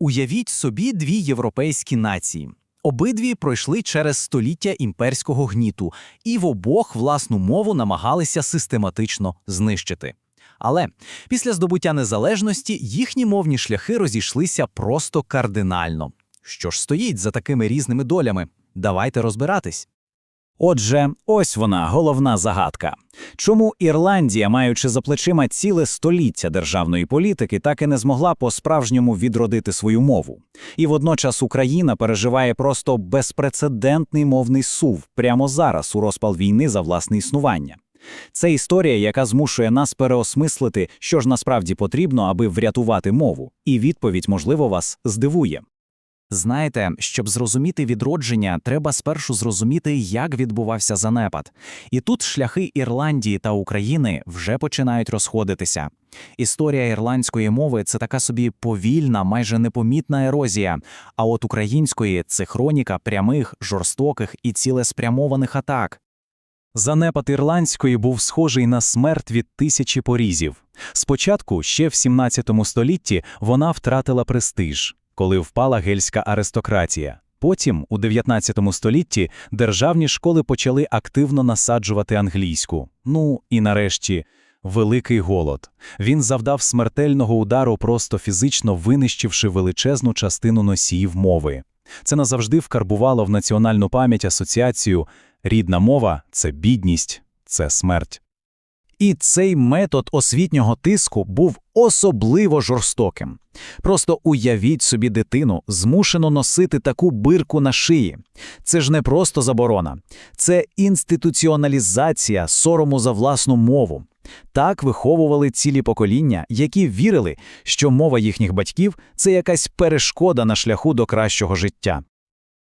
Уявіть собі дві європейські нації. Обидві пройшли через століття імперського гніту, і в обох власну мову намагалися систематично знищити. Але після здобуття незалежності їхні мовні шляхи розійшлися просто кардинально. Що ж стоїть за такими різними долями? Давайте розбиратись. Отже, ось вона головна загадка. Чому Ірландія, маючи за плечима ціле століття державної політики, так і не змогла по-справжньому відродити свою мову? І водночас Україна переживає просто безпрецедентний мовний сув прямо зараз у розпал війни за власне існування. Це історія, яка змушує нас переосмислити, що ж насправді потрібно, аби врятувати мову, і відповідь, можливо, вас здивує. Знаєте, щоб зрозуміти відродження, треба спершу зрозуміти, як відбувався занепад. І тут шляхи Ірландії та України вже починають розходитися. Історія ірландської мови це така собі повільна, майже непомітна ерозія. А от української це хроніка прямих, жорстоких і цілеспрямованих атак. Занепад ірландської був схожий на смерть від тисячі порізів. Спочатку, ще в 17 столітті, вона втратила престиж, коли впала гельська аристократія. Потім, у 19 столітті, державні школи почали активно насаджувати англійську. Ну і нарешті, великий голод. Він завдав смертельного удару, просто фізично винищивши величезну частину носіїв мови. Це назавжди вкарбувало в національну пам'ять асоціацію Рідна мова це бідність, це смерть. І цей метод освітнього тиску був особливо жорстоким. Просто уявіть собі дитину, змушену носити таку бирку на шиї. Це ж не просто заборона, це інституціоналізація сорому за власну мову. Так виховували цілі покоління, які вірили, що мова їхніх батьків це якась перешкода на шляху до кращого життя.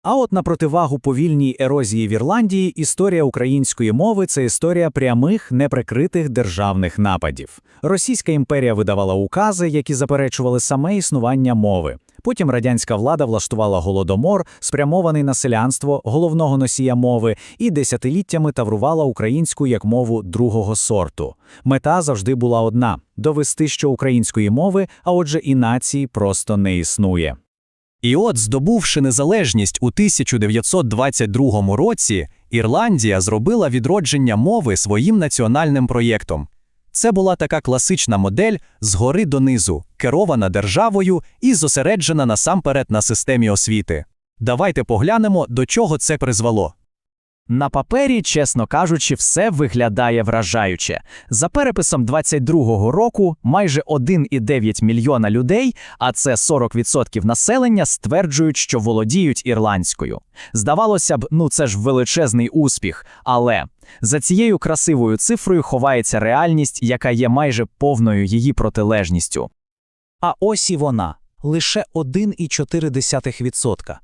А от на противагу повільній ерозії в Ірландії історія української мови це історія прямих неприкритих державних нападів. Російська імперія видавала укази, які заперечували саме існування мови. Потім радянська влада влаштувала голодомор, спрямований на селянство, головного носія мови, і десятиліттями таврувала українську як мову другого сорту. Мета завжди була одна довести, що української мови, а отже, і нації просто не існує. І от, здобувши незалежність у 1922 році, Ірландія зробила відродження мови своїм національним проєктом. Це була така класична модель згори донизу, керована державою і зосереджена насамперед на системі освіти. Давайте поглянемо, до чого це призвело. На папері, чесно кажучи, все виглядає вражаюче. За переписом 22-го року майже 1,9 мільйона людей, а це 40% населення, стверджують, що володіють ірландською. Здавалося б, ну це ж величезний успіх, але за цією красивою цифрою ховається реальність, яка є майже повною її протилежністю. А ось і вона лише 1,4%.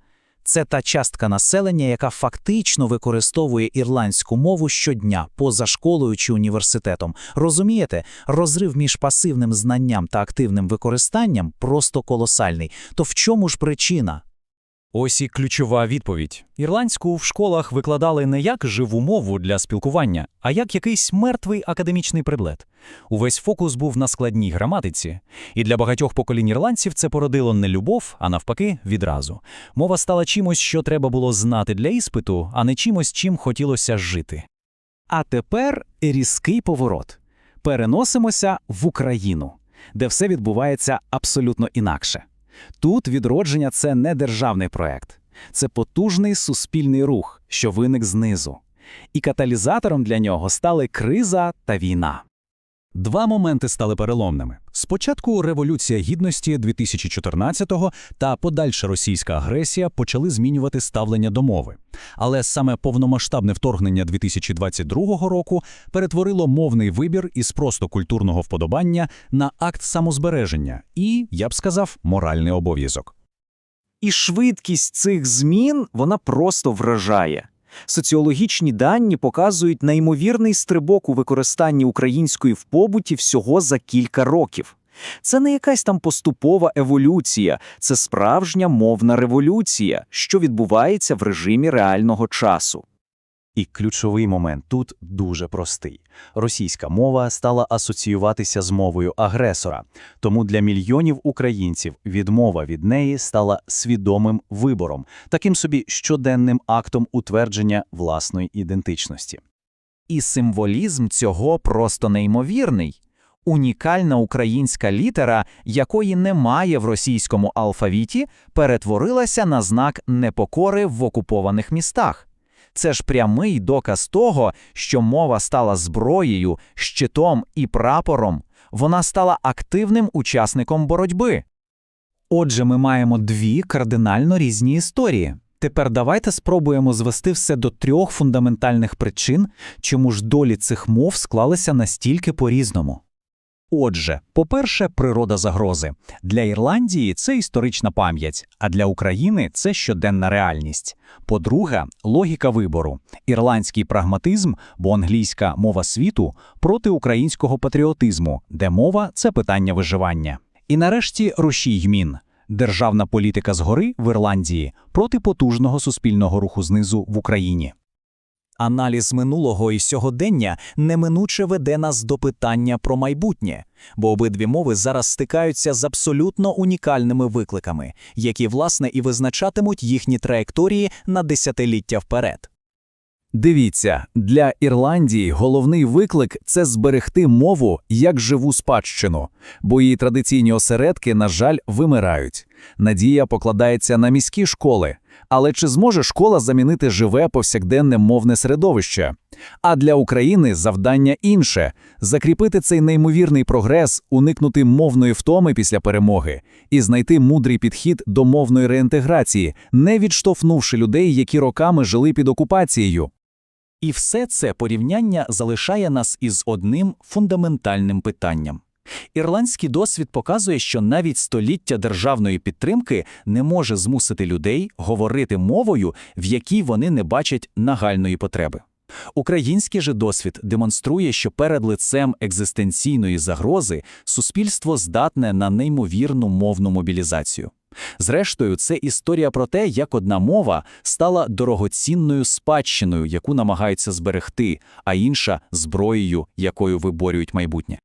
Це та частка населення, яка фактично використовує ірландську мову щодня, поза школою чи університетом. Розумієте, розрив між пасивним знанням та активним використанням просто колосальний. То в чому ж причина? Ось і ключова відповідь. Ірландську в школах викладали не як живу мову для спілкування, а як якийсь мертвий академічний предмет. Увесь фокус був на складній граматиці, і для багатьох поколінь ірландців це породило не любов, а навпаки, відразу. Мова стала чимось, що треба було знати для іспиту, а не чимось, чим хотілося жити. А тепер різкий поворот. Переносимося в Україну, де все відбувається абсолютно інакше. Тут відродження це не державний проект, це потужний суспільний рух, що виник знизу. І каталізатором для нього стали криза та війна. Два моменти стали переломними. Спочатку Революція Гідності 2014-го та подальша російська агресія почали змінювати ставлення до мови. Але саме повномасштабне вторгнення 2022 року перетворило мовний вибір із просто культурного вподобання на акт самозбереження і, я б сказав, моральний обов'язок. І швидкість цих змін вона просто вражає. Соціологічні дані показують неймовірний стрибок у використанні української в побуті всього за кілька років. Це не якась там поступова еволюція, це справжня мовна революція, що відбувається в режимі реального часу. І ключовий момент тут дуже простий. Російська мова стала асоціюватися з мовою агресора, тому для мільйонів українців відмова від неї стала свідомим вибором, таким собі щоденним актом утвердження власної ідентичності. І символізм цього просто неймовірний. Унікальна українська літера, якої немає в російському алфавіті, перетворилася на знак непокори в окупованих містах. Це ж прямий доказ того, що мова стала зброєю, щитом і прапором. Вона стала активним учасником боротьби. Отже, ми маємо дві кардинально різні історії. Тепер давайте спробуємо звести все до трьох фундаментальних причин, чому ж долі цих мов склалися настільки по-різному. Отже, по-перше, природа загрози. Для Ірландії це історична пам'ять, а для України це щоденна реальність. По-друге, логіка вибору. Ірландський прагматизм, бо англійська мова світу проти українського патріотизму, де мова це питання виживання. І нарешті рушій гмін. Державна політика згори в Ірландії проти потужного суспільного руху знизу в Україні. Аналіз минулого і сьогодення неминуче веде нас до питання про майбутнє, бо обидві мови зараз стикаються з абсолютно унікальними викликами, які, власне, і визначатимуть їхні траєкторії на десятиліття вперед. Дивіться, для Ірландії головний виклик це зберегти мову як живу спадщину, бо її традиційні осередки, на жаль, вимирають. Надія покладається на міські школи. Але чи зможе школа замінити живе повсякденне мовне середовище? А для України завдання інше закріпити цей неймовірний прогрес, уникнути мовної втоми після перемоги і знайти мудрий підхід до мовної реінтеграції, не відштовхнувши людей, які роками жили під окупацією. І все це порівняння залишає нас із одним фундаментальним питанням. Ірландський досвід показує, що навіть століття державної підтримки не може змусити людей говорити мовою, в якій вони не бачать нагальної потреби. Український же досвід демонструє, що перед лицем екзистенційної загрози суспільство здатне на неймовірну мовну мобілізацію. Зрештою, це історія про те, як одна мова стала дорогоцінною спадщиною, яку намагаються зберегти, а інша зброєю, якою виборюють майбутнє.